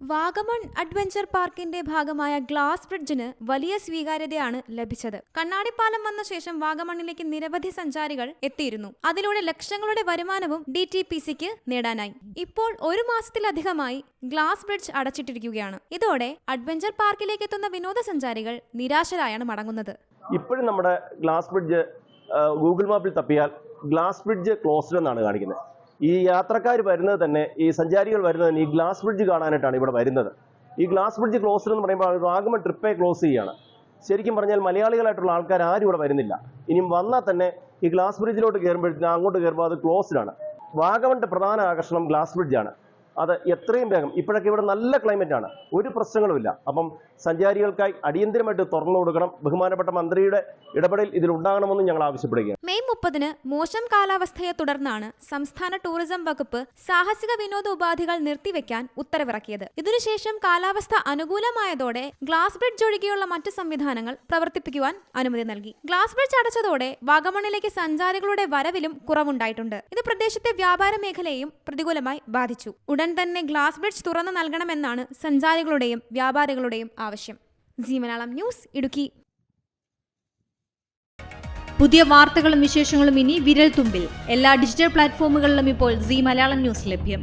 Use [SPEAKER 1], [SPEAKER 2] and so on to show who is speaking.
[SPEAKER 1] Vagamon adventure പാർക്കിന്റെ ഭാഗമായ glass ബ്രിഡ്ജിന് വലിയ സ്വീകാര്യതയാണ് ലഭിച്ചത്. കണ്ണാടിപ്പാലം വന്ന ശേഷം വാഗമണിലേക്ക് നിരവധി സഞ്ചാരികൾ എത്തിയിരുന്നു. അതിലൂടെ ലക്ഷങ്ങളുടെ വരുമാനവും ഡി ടി പി സിക്ക് നേടാനായി. ഇപ്പോൾ ഒരു മാസത്തിലധികമായി ഗ്ലാസ് ബ്രിഡ്ജ് അടച്ചിട്ടിരിക്കുകയാണ്. ഇതോടെ അഡ്വഞ്ചർ പാർക്കിലേക്ക് എത്തുന്ന വിനോദസഞ്ചാരികൾ നിരാശരായാണ് മടങ്ങുന്നത്.
[SPEAKER 2] ഇപ്പോഴും നമ്മുടെ ഗ്ലാസ് ബ്രിഡ്ജ് ഗൂഗിൾ മാപ്പിൽ തപ്പിയാൽ ഗ്ലാസ് ബ്രിഡ്ജ് ക്ലോസ്ഡ് എന്നാണ് കാണിക്കുന്നത്. ഈ യാത്രക്കാർ വരുന്നത് തന്നെ ഈ സഞ്ചാരികൾ വരുന്നത് തന്നെ ഈ ഗ്ലാസ് ബ്രിഡ്ജ് കാണാനായിട്ടാണ് ഇവിടെ വരുന്നത്. ഈ ഗ്ലാസ് ബ്രിഡ്ജ് ക്ലോസ്ഡ് എന്ന് പറയുമ്പോൾ വാഗമൺ ട്രിപ്പേ ക്ലോസ് ചെയ്യുകയാണ്. ശരിക്കും പറഞ്ഞാൽ മലയാളികളായിട്ടുള്ള ആൾക്കാർ ആരും ഇവിടെ വരുന്നില്ല. ഇനിയും വന്നാൽ തന്നെ ഈ ഗ്ലാസ് ബ്രിഡ്ജിലോട്ട് കയറുമ്പോഴത്തേക്കും അങ്ങോട്ട് കയറുമ്പോൾ അത് ക്ലോസ്ഡ് ആണ്. വാഗമണിന്റെ പ്രധാന ആകർഷണം ഗ്ലാസ് ബ്രിഡ്ജാണ് അത് എത്രയും വേഗം. ഇപ്പോഴൊക്കെ ഇവിടെ നല്ല ക്ലൈമറ്റ് ആണ്. ഒരു പ്രശ്നങ്ങളുമില്ല അപ്പം സഞ്ചാരികൾക്കായി അടിയന്തരമായിട്ട് തുറന്നു കൊടുക്കണം. ബഹുമാനപ്പെട്ട മന്ത്രിയുടെ ഇടപെടൽ ഇതിൽ ഉണ്ടാകണമെന്ന് ഞങ്ങൾ ആവശ്യപ്പെടുകയാണ്.
[SPEAKER 1] മെയ് മുപ്പതിന് മോശം കാലാവസ്ഥയെ തുടർന്നാണ് സംസ്ഥാന ടൂറിസം വകുപ്പ് സാഹസിക വിനോദ ഉപാധികൾ നിർത്തിവെക്കാൻ ഉത്തരവിറക്കിയത്. ഇതിനുശേഷം കാലാവസ്ഥ അനുകൂലമായതോടെ ഗ്ലാസ് ബ്രിഡ്ജ് ഒഴികെയുള്ള മറ്റു സംവിധാനങ്ങൾ പ്രവർത്തിപ്പിക്കുവാൻ അനുമതി നൽകി. ഗ്ലാസ് ബ്രിഡ്ജ് അടച്ചതോടെ വാഗമണിലേക്ക് സഞ്ചാരികളുടെ വരവിലും കുറവുണ്ടായിട്ടുണ്ട്. ഇത് പ്രദേശത്തെ വ്യാപാര മേഖലയെയും പ്രതികൂലമായി ബാധിച്ചു. തന്നെ ഗ്ലാസ് ബ്രിഡ്ജ് തുറന്നു നൽകണമെന്നാണ് സഞ്ചാരികളുടെയും വ്യാപാരികളുടെയും ആവശ്യം. ജി മലയാളം ന്യൂസ് ഇടുക്കി.
[SPEAKER 3] പുതിയ വാർത്തകളും വിശേഷങ്ങളും ഇനി വിരൽ തുമ്പിൽ എല്ലാ ഡിജിറ്റൽ പ്ലാറ്റ്ഫോമുകളിലും ഇപ്പോൾ സി മലയാളം ന്യൂസ് ലഭ്യം.